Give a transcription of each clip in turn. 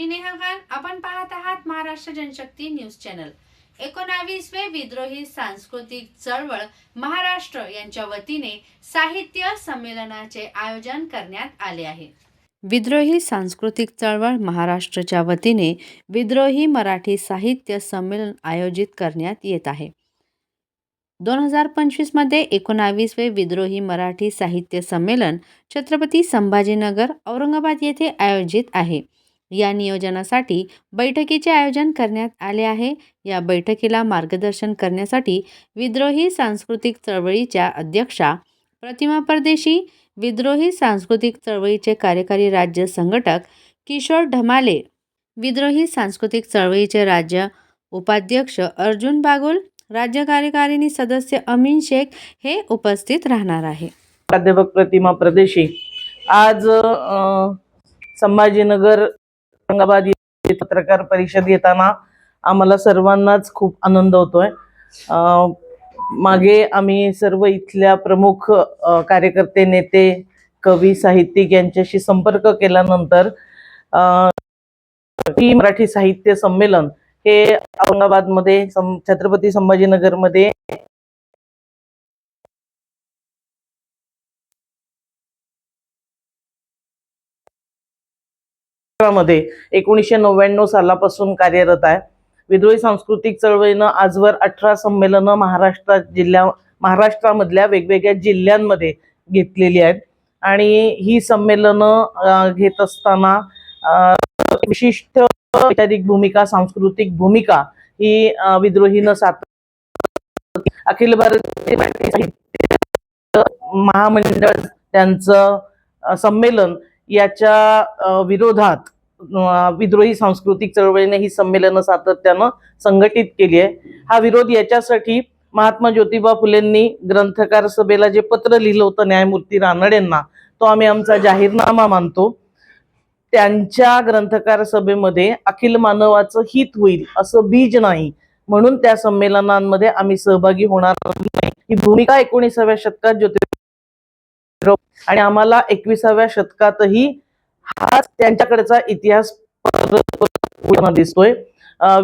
मी नेहा खान आपण पाहत आहात महाराष्ट्र जनशक्ती न्यूज चॅनल. एकोणावीसवे विद्रोही सांस्कृतिक चळवळ महाराष्ट्र यांच्या वतीने साहित्य संमेलनाचे आयोजन करण्यात आले आहे. विद्रोही सांस्कृतिक चळवळ महाराष्ट्रच्या वतीने विद्रोही मराठी साहित्य संमेलन आयोजित करण्यात येत आहे. दोन हजार पंचवीसमध्ये एकोणावीसवे विद्रोही मराठी साहित्य संमेलन छत्रपती संभाजीनगर औरंगाबाद येथे आयोजित आहे. या नियोजनासाठी बैठकीचे आयोजन करण्यात आले आहे. या बैठकीला मार्गदर्शन करण्यासाठी विद्रोही सांस्कृतिक चळवळीच्या अध्यक्षा प्रतिमा परदेशी विद्रोही सांस्कृतिक चळवळीचे कार्यकारी राज्य संघटक किशोर ढमाले विद्रोही सांस्कृतिक चळवळीचे राज्य उपाध्यक्ष अर्जुन बागुल राज्य कार्यकारिणी सदस्य अमीन शेख हे उपस्थित राहणार आहे. प्राध्यापक प्रतिमा प्रदेशी. आज संभाजीनगर औरंगाबाद पत्रकार परिषद घेताना आम्हाला सर्वांनाच खूप आनंद होतोय. अ, मागे आम्ही सर्व इथल्या प्रमुख कार्यकर्ते नेते कवी साहित्यिक यांच्याशी संपर्क केल्यानंतर ही मराठी साहित्य संमेलन हे औरंगाबादमध्ये छत्रपती संभाजीनगरमध्ये मध्ये एकोणीसशे नव्याण्णव सालापासून कार्यरत आहे. विद्रोही सांस्कृतिक चळवळीनं आजवर अठरा संमेलनं महाराष्ट्रात जिल्ह्या महाराष्ट्रामधल्या वेगवेगळ्या जिल्ह्यांमध्ये घेतलेली आहेत. आणि ही संमेलनं घेत असताना विशिष्ट वैचारिक भूमिका सांस्कृतिक भूमिका ही विद्रोहीनं सात अखिल भारतीय महामंडळ त्यांचं संमेलन याच्या विरोधात विद्रोही सांस्कृतिक चळवळीने ही संमेलनं सातत्यानं संघटित केली आहे. हा विरोध याच्यासाठी महात्मा ज्योतिबा फुलेंनी ग्रंथकार सभेला जे पत्र लिहिलं होतं न्यायमूर्ती रानडेंना तो आम्ही आमचा जाहीरनामा मानतो. त्यांच्या ग्रंथकार सभेमध्ये अखिल मानवाचं हित होईल असं बीज नाही. म्हणून त्या संमेलनांमध्ये आम्ही सहभागी होणार नाही. ही भूमिका एकोणीसाव्या शतकात ज्योतिबा आणि आम्हाला एकविसाव्या शतकातही हा त्यांच्याकडचा इतिहास दिसतोय.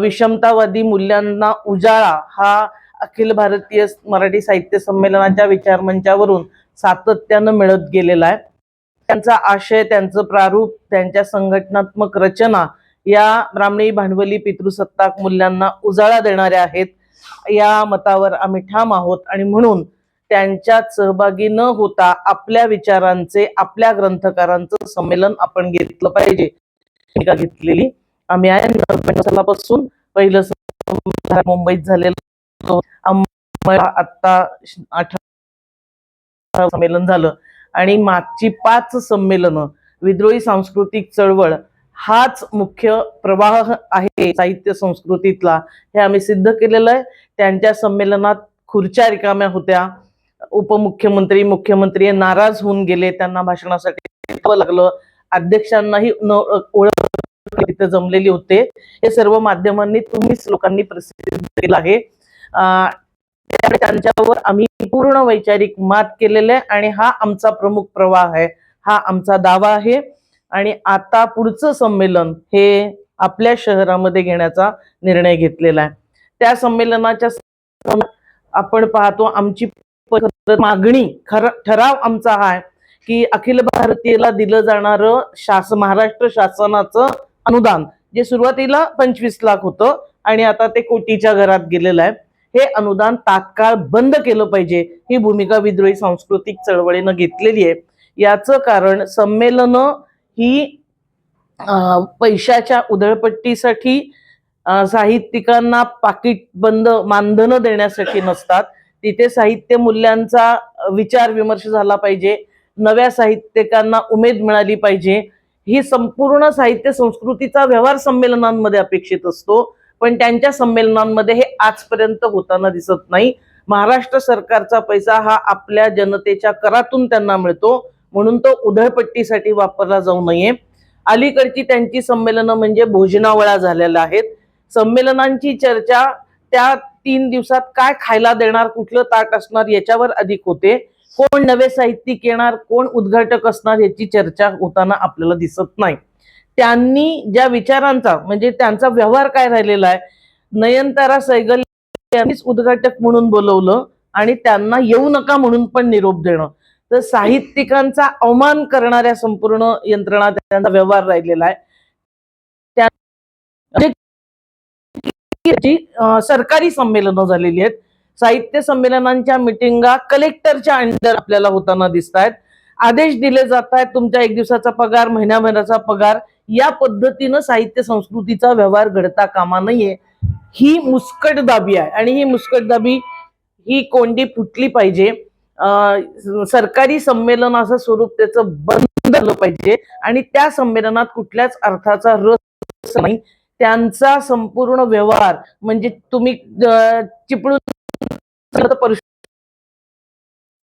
विषमतावादी मूल्यांना उजाळा हा अखिल भारतीय मराठी साहित्य संमेलनाच्या विचारमंचावरून सातत्यानं मिळत गेलेला आहे. त्यांचा आशय त्यांचं प्रारूप त्यांच्या संघटनात्मक रचना या ब्राह्मणी भांडवली पितृसत्ताक मूल्यांना उजाळा देणाऱ्या आहेत. या मतावर आम्ही ठाम आहोत आणि म्हणून त्यांच्यात सहभागी न होता आपल्या विचारांचे आपल्या ग्रंथकारांचं संमेलन आपण घेतलं पाहिजे. घेतलेली. आम्ही आहे सालापासून पहिलं मुंबईत झालेलं आत्ता अठरा संमेलन झालं. आणि मागची पाच संमेलनं विद्रोही सांस्कृतिक चळवळ हाच मुख्य प्रवाह आहे साहित्य संस्कृतीतला. हे आम्ही सिद्ध केलेलं आहे. त्यांच्या संमेलनात खुर्च्या रिकाम्या होत्या. उपमुख्यमंत्री मुख्यमंत्री नाराज होऊन गेले. त्यांना भाषणासाठी लागलं. अध्यक्षांनाही न ओळख तिथे जमलेली होते. हे सर्व माध्यमांनी तुम्हीच लोकांनी प्रसिद्ध केलं आहे. त्यांच्यावर आम्ही पूर्ण वैचारिक मात केलेले आहे आणि हा आमचा प्रमुख प्रवाह आहे. हा आमचा दावा आहे. आणि आता पुढचं संमेलन हे आपल्या शहरामध्ये घेण्याचा निर्णय घेतलेला आहे. त्या संमेलनाच्या आपण पाहतो आमची तर मागणी खर ठराव आमचा हा आहे की अखिल भारतीयला दिलं जाणारं शास महाराष्ट्र शासनाचं अनुदान जे सुरुवातीला पंचवीस लाख होतं आणि आता ते कोटीच्या घरात गेलेलं आहे हे अनुदान तात्काळ बंद केलं पाहिजे ही भूमिका विद्रोही सांस्कृतिक चळवळीनं घेतलेली आहे. याचं कारण संमेलनं ही पैशाच्या उधळपट्टीसाठी साहित्यिकांना पाकिट बंद मानधनं देण्यासाठी नसतात तिथे साहित्य मूल्यांचा विचार विमर्श झाला पाहिजे. नव्या साहित्यिकांना उमेद मिळाली पाहिजे. ही संपूर्ण साहित्य संस्कृतीचा व्यवहार संमेलनांमध्ये अपेक्षित असतो. पण त्यांच्या संमेलनांमध्ये हे आजपर्यंत होताना दिसत नाही. महाराष्ट्र सरकारचा पैसा हा आपल्या जनतेच्या करातून त्यांना मिळतो. म्हणून तो उधळपट्टीसाठी वापरला जाऊ नये. अलीकडची त्यांची संमेलनं म्हणजे भोजनावळा झालेल्या आहेत. संमेलनांची चर्चा त्या तीन दिवसात काय खायला देणार कुठलं ताट असणार याच्यावर अधिक होते. कोण नवे साहित्यिक येणार कोण उद्घाटक असणार याची चर्चा होताना आपल्याला दिसत नाही. त्यांनी ज्या विचारांचा म्हणजे त्यांचा व्यवहार काय राहिलेला आहे नयनतारा सैगल यांनीच उद्घाटक म्हणून बोलवलं आणि त्यांना येऊ नका म्हणून पण निरोप देणं. तर साहित्यिकांचा अवमान करणाऱ्या संपूर्ण यंत्रणा त्यांचा व्यवहार राहिलेला आहे. त्या सरकारी संमेलनं झालेली आहेत. साहित्य संमेलनांच्या मिटिंगा कलेक्टरच्या अंडर आपल्याला होताना दिसत आहेत आदेश दिले जात आहेत तुमच्या एक दिवसाचा पगार महिन्याभराचा पगार. या पद्धतीनं साहित्य संस्कृतीचा व्यवहार घडता कामा नये. ही मुस्कटदाबी आहे आणि ही मुस्कटदाबी ही कोंडी फुटली पाहिजे. सरकारी संमेलनाचं स्वरूप त्याचं बंद झालं पाहिजे आणि त्या संमेलनात कुठल्याच अर्थाचा रस नाही. त्यांचा संपूर्ण व्यवहार म्हणजे तुम्ही अं, चिपळूण